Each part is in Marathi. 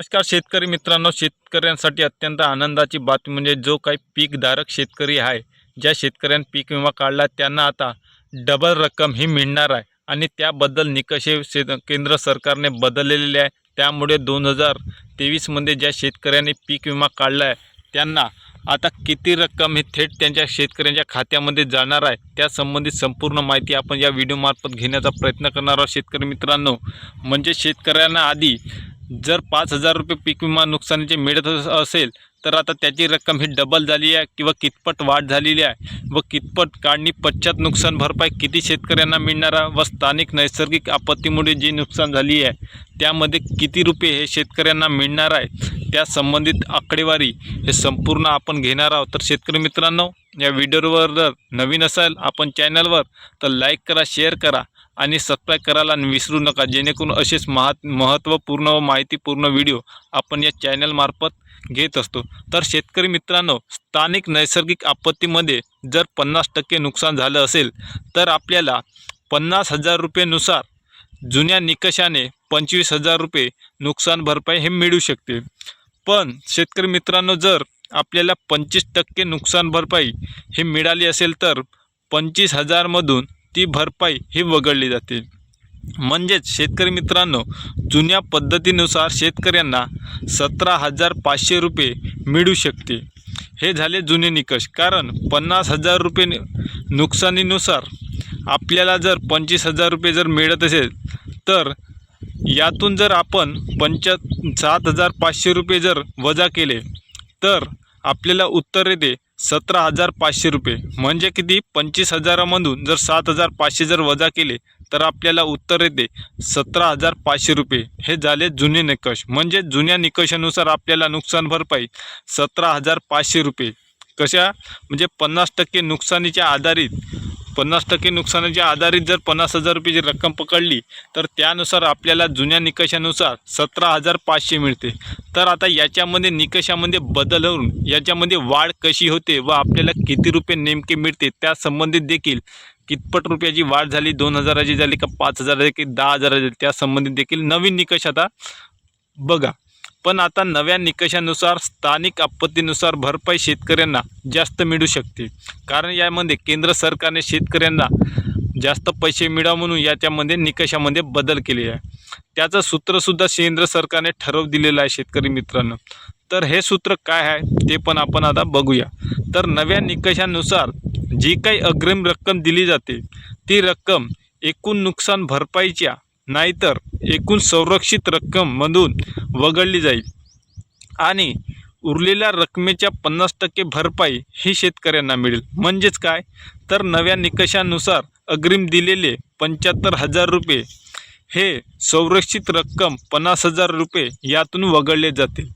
नमस्कार शेतकरी मित्रांनो. शेतकऱ्यांसाठी अत्यंत आनंदाची बातमी म्हणजे जो काही पीकधारक शेतकरी आहे ज्या शेतकऱ्यांनी पीक विमा काढला त्यांना आता डबल रक्कम ही मिळणार आहे. आणि त्याबद्दल निकष हे केंद्र सरकारने बदललेले आहे. त्यामुळे दोन हजार तेवीसमध्ये ज्या शेतकऱ्यांनी पीक विमा काढला आहे त्यांना आता किती रक्कम ही थेट त्यांच्या शेतकऱ्यांच्या खात्यामध्ये जाणार आहे त्यासंबंधित संपूर्ण माहिती आपण या व्हिडिओमार्फत घेण्याचा प्रयत्न करणार आहोत शेतकरी मित्रांनो. म्हणजे शेतकऱ्यांना आधी जर पाच हजार रुपये पीक विमा नुकसानीचे मिळत असेल तर आता त्याची रक्कम ही डबल झाली आहे किंवा कितपट वाढ झालेली आहे व कितपट काढणी पश्चात नुकसान भरपाई किती शेतकऱ्यांना मिळणार आहे व स्थानिक नैसर्गिक आपत्तीमुळे जी नुकसान झाली आहे त्यामध्ये किती रुपये हे शेतकऱ्यांना मिळणार आहे त्या संबंधित आकडेवारी हे संपूर्ण आपण घेणार आहोत. तर शेतकरी मित्रांनो या व्हिडिओवर जर नवीन असाल आपण चॅनलवर तर लाईक करा शेअर करा. आणि सबस्क्राईब करायला विसरू नका. जेणेकरून असेच महत् महत्त्वपूर्ण व माहितीपूर्ण व्हिडिओ आपण या चॅनलमार्फत घेत असतो. तर शेतकरी मित्रांनो स्थानिक नैसर्गिक आपत्तीमध्ये जर पन्नास टक्के नुकसान झालं असेल तर आपल्याला पन्नास हजार रुपयेनुसार जुन्या निकषाने पंचवीस हजार रुपये नुकसान भरपाई हे मिळू शकते. पण शेतकरी मित्रांनो जर आपल्याला पंचवीस टक्के नुकसान भरपाई हे मिळाली असेल तर पंचवीस हजारमधून ती भरपाई ही वगळली जाते. म्हणजेच शेतकरी मित्रांनो जुन्या पद्धतीनुसार शेतकऱ्यांना सतरा हजार पाचशे रुपये मिळू शकते. हे झाले जुने निकष. कारण पन्नास हजार रुपये नुकसानीनुसार आपल्याला जर पंचवीस हजार रुपये जर मिळत असेल तर यातून जर आपण पंचा सात हजार पाचशे रुपये जर वजा केले तर आपल्याला उत्तर येते सतरा हजार पाचशे रुपये. म्हणजे किती? पंचवीस हजारामधून जर सात हजार पाचशे जर वजा केले तर आपल्याला उत्तर येते सतरा हजार पाचशे रुपये. हे झाले जुने निकष. म्हणजे जुन्या निकषानुसार आपल्याला नुकसान भरपाई सतरा हजार पाचशे रुपये. कशा? म्हणजे पन्नास टक्के नुकसानीच्या आधारित पन्नास टक्के नुकसानाच्या आधारित जर पन्नास हजार रुपयाची रक्कम पकडली तर त्यानुसार आपल्याला जुन्या निकषानुसार सतरा हजार पाचशे मिळते. तर आता याच्यामध्ये निकषामध्ये बदल होऊन याच्यामध्ये वाढ कशी होते व आपल्याला किती रुपये नेमके मिळते त्या संबंधित देखील कितपट रुपयाची वाढ झाली दोन हजाराची झाली का पाच हजाराची की दहा हजाराची त्या संबंधित देखील नवीन निकष आता बघा. पण आता नव्या निकषानुसार स्थानिक आपत्तीनुसार भरपाई शेतकऱ्यांना जास्त मिळू शकते. कारण यामध्ये केंद्र सरकारने शेतकऱ्यांना जास्त पैसे मिळावं म्हणून याच्यामध्ये निकषामध्ये बदल केले आहे. त्याचं सूत्रसुद्धा केंद्र सरकारने ठरव दिलेलं आहे शेतकरी मित्रांनो. तर हे सूत्र काय आहे ते पण आपण आता बघूया. तर नव्या निकषानुसार जी काही अग्रिम रक्कम दिली जाते ती रक्कम एकूण नुकसान भरपाईच्या नाहीतर एकूण संरक्षित रक्कममधून वगळली जाईल. आणि उरलेल्या रकमेच्या पन्नास टक्के भरपाई ही शेतकऱ्यांना मिळेल. म्हणजेच काय? तर नव्या निकषानुसार अग्रिम दिलेले पंच्याहत्तर हजार रुपये हे संरक्षित रक्कम पन्नास हजार रुपये यातून वगळले जातील.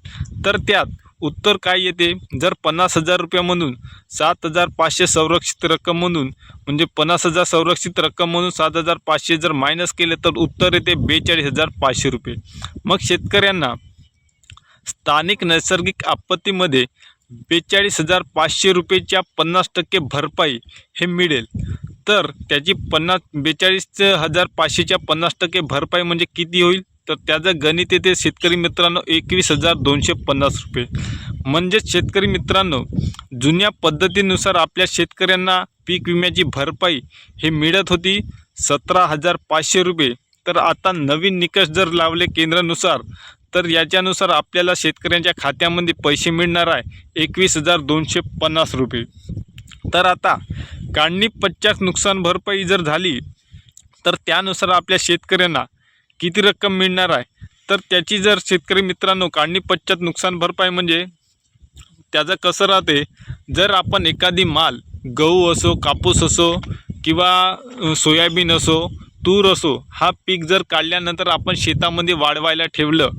तर त्यात उत्तर काय येते? जर पन्नास हजार रुपयामधून सात हजार पाचशे संरक्षित रक्कम म्हणून म्हणजे पन्नास हजार संरक्षित रक्कम म्हणून सात हजार पाचशे जर मायनस केले तर उत्तर येते बेचाळीस हजार पाचशे रुपये. मग शेतकऱ्यांना स्थानिक नैसर्गिक आपत्तीमध्ये बेचाळीस हजार पाचशे रुपयेच्या पन्नास टक्के भरपाई हे मिळेल. तर त्याची पन्नास बेचाळीस हजार पाचशेच्या पन्नास टक्के भरपाई म्हणजे किती होईल? तर त्याचं गणित येते शेतकरी मित्रांनो एकवीस हजार दोनशे पन्नास रुपये. म्हणजेच शेतकरी मित्रांनो जुन्या पद्धतीनुसार आपल्या शेतकऱ्यांना पीक विम्याची भरपाई हे मिळत होती सतरा हजार पाचशे रुपये. तर आता नवीन निकष जर लावले केंद्रानुसार तर याच्यानुसार आपल्याला शेतकऱ्यांच्या खात्यामध्ये पैसे मिळणार आहे एकवीस हजार दोनशे पन्नास रुपये. तर आता काढणी पश्चात नुकसान भरपाई जर झाली तर त्यानुसार आपल्या शेतकऱ्यांना किती रक्कम मिळणार आहे? तर त्याची जर शेतकरी मित्रांनो काढणी पश्चात नुकसान भरपाई म्हणजे त्याचं कसं राहते? जर आपण एखादी माल गहू असो कापूस असो किंवा सोयाबीन असो तूर असो हा पीक जर काढल्यानंतर आपण शेतामध्ये वाढवायला ठेवलं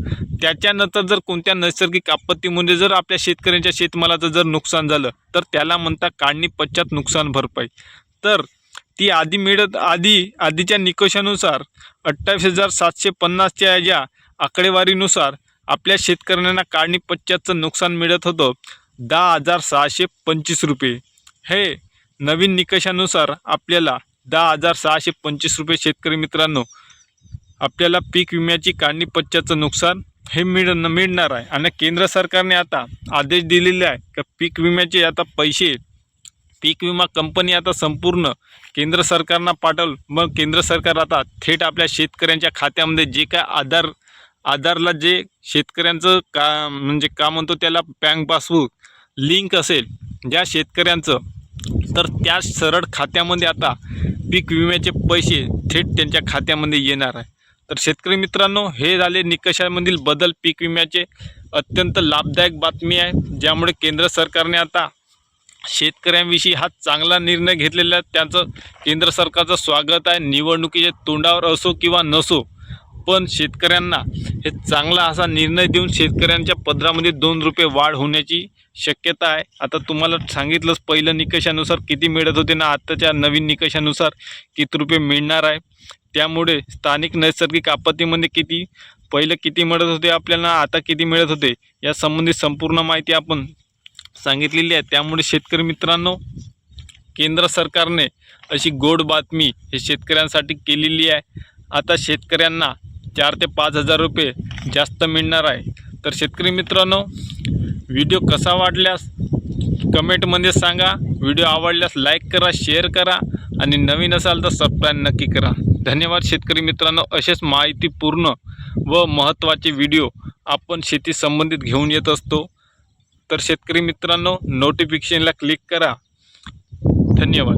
त्याच्यानंतर जर कोणत्या नैसर्गिक आपत्तीमुळे जर आपल्या शेतकऱ्यांच्या शेतमालाचं जर नुकसान झालं तर त्याला म्हणतात काढणी पश्चात नुकसान भरपाई. तर ती आधी मिळत आधी आधीच्या निकषानुसार अठ्ठावीस हजार सातशे पन्नासच्या ज्या आकडेवारीनुसार आपल्या शेतकऱ्यांना काढणी पश्चातचं नुकसान मिळत होतं. दहा हजार सहाशे पंचवीस रुपये. हे नवीन निकषानुसार आपल्याला दहा हजार सहाशे पंचवीस रुपये शेतकरी मित्रांनो आपल्याला पीक विम्याची काढणी पश्चातचं नुकसान हे मिळ मिळणार आहे. आणि केंद्र सरकारने आता आदेश दिलेले आहे का पीक विम्याचे आता पैसे पीक विमा कंपनी आता संपूर्ण केंद्र सरकारनं पाठवलं. मग केंद्र सरकार आता थेट आपल्या शेतकऱ्यांच्या खात्यामध्ये जे काय आधार आधारला जे शेतकऱ्यांचं का म्हणजे का म्हणतो त्याला बँक पासबुक लिंक असेल ज्या शेतकऱ्यांचं तर त्या सरळ खात्यामध्ये आता पीक विम्याचे पैसे थेट त्यांच्या खात्यामध्ये येणार आहे. तर शेतकरी मित्रांनो हे झाले निकषामधील बदल. पीक विम्याचे अत्यंत लाभदायक बातमी आहे ज्यामुळे केंद्र सरकारने आता शेतकऱ्यांविषयी हा चांगला निर्णय घेतलेला त्यांचं केंद्र सरकारचं स्वागत आहे. निवडणुकीच्या तोंडावर असो किंवा नसो पण शेतकऱ्यांना हे चांगला असा निर्णय देऊन शेतकऱ्यांच्या पदरामध्ये दोन रुपये वाढ होण्याची शक्यता आहे. आता तुम्हाला सांगितलंच पहिलं निकषानुसार किती मिळत होते ना आत्ताच्या नवीन निकषानुसार किती रुपये मिळणार आहे. त्यामुळे स्थानिक नैसर्गिक आपत्तीमध्ये किती पहिलं किती मिळत होते आपल्याला आता किती मिळत होते यासंबंधी संपूर्ण माहिती आपण सांगितलेली आहे. त्यामुळे शेतकरी मित्रांनो केंद्र सरकारने अशी गोड बातमी हे शेतकऱ्यांसाठी केलेली आहे. आता शेतकऱ्यांना चार ते पाच हजार रुपये जास्त मिळणार आहे. तर शेतकरी मित्रांनो व्हिडिओ कसा वाटल्यास कमेंटमध्ये सांगा. व्हिडिओ आवडल्यास लाईक करा शेअर करा आणि नवीन असाल तर सबस्क्राईब नक्की करा. धन्यवाद शेतकरी मित्रांनो. असेच माहितीपूर्ण व महत्त्वाचे व्हिडिओ आपण शेती संबंधित घेऊन येत असतो. तर शेतकरी मित्रांनो नोटिफिकेशनला क्लिक करा. धन्यवाद.